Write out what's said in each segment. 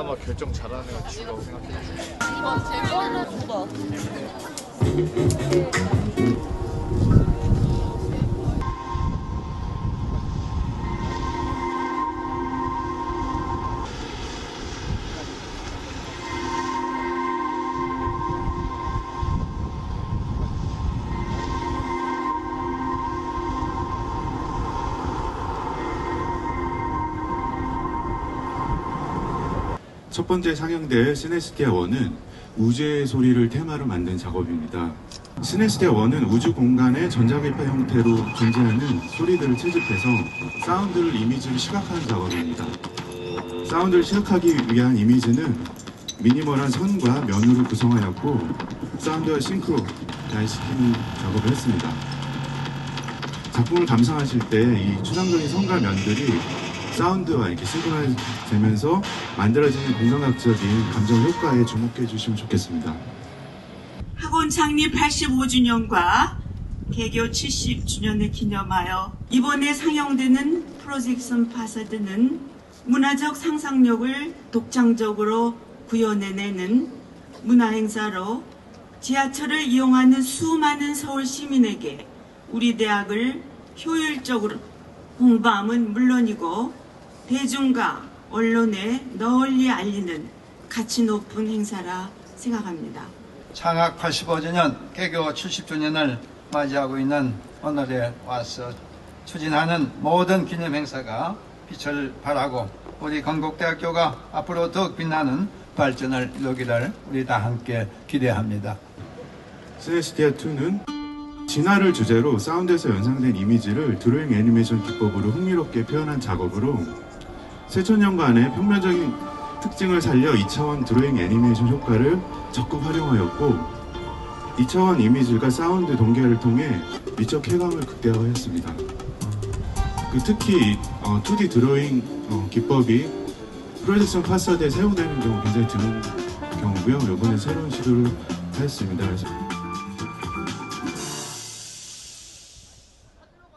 그나마 결정 잘하는 친구라고 생각해요. 첫 번째 상영될 시네스티아 1은 우주의 소리를 테마로 만든 작업입니다. 시네스티아 1은 우주 공간의 전자기파 형태로 존재하는 소리들을 채집해서 사운드를 이미지로 시각하는 작업입니다. 사운드를 시각하기 위한 이미지는 미니멀한 선과 면으로 구성하였고 사운드와 싱크로시키는 작업을 했습니다. 작품을 감상하실 때 이 추상적인 선과 면들이 사운드와 이렇게 싱크로나이즈 되면서 만들어지는 공감각적인 감정 효과에 주목해 주시면 좋겠습니다. 학원 창립 85주년과 개교 70주년을 기념하여 이번에 상영되는 프로젝션 파사드는 문화적 상상력을 독창적으로 구현해내는 문화행사로 지하철을 이용하는 수많은 서울 시민에게 우리 대학을 효율적으로 홍보함은 물론이고 대중과 언론에 널리 알리는 가치 높은 행사라 생각합니다. 창학 85주년, 개교 70주년을 맞이하고 있는 오늘에 와서 추진하는 모든 기념 행사가 빛을 발하고 우리 건국대학교가 앞으로 더욱 빛나는 발전을 이루기를 우리 다 함께 기대합니다. 시네스티아 2는 진화를 주제로 사운드에서 연상된 이미지를 드로잉 애니메이션 기법으로 흥미롭게 표현한 작업으로 세천년간의 평면적인 특징을 살려 2차원 드로잉 애니메이션 효과를 적극 활용하였고 2차원 이미지가 사운드 동계를 통해 미적 쾌감을 극대화했습니다. 그 특히 어, 2D 드로잉 어, 기법이 프로젝션 파사드에 사용되는 경우 굉장히 드문 경우고요. 이번에 새로운 시도를 하였습니다. 그래서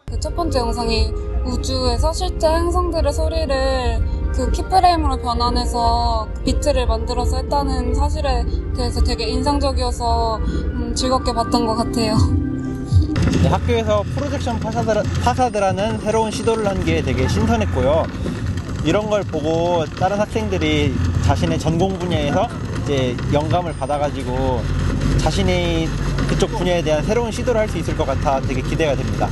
그첫 번째 영상이 우주에서 실제 행성들의 소리를 그 키프레임으로 변환해서 그 비트를 만들어서 했다는 사실에 대해서 되게 인상적이어서 음, 즐겁게 봤던 것 같아요. 네, 학교에서 프로젝션 파사드, 파사드라는 새로운 시도를 한 게 되게 신선했고요. 이런 걸 보고 다른 학생들이 자신의 전공 분야에서 이제 영감을 받아가지고 자신의 그쪽 분야에 대한 새로운 시도를 할 수 있을 것 같아 되게 기대가 됩니다.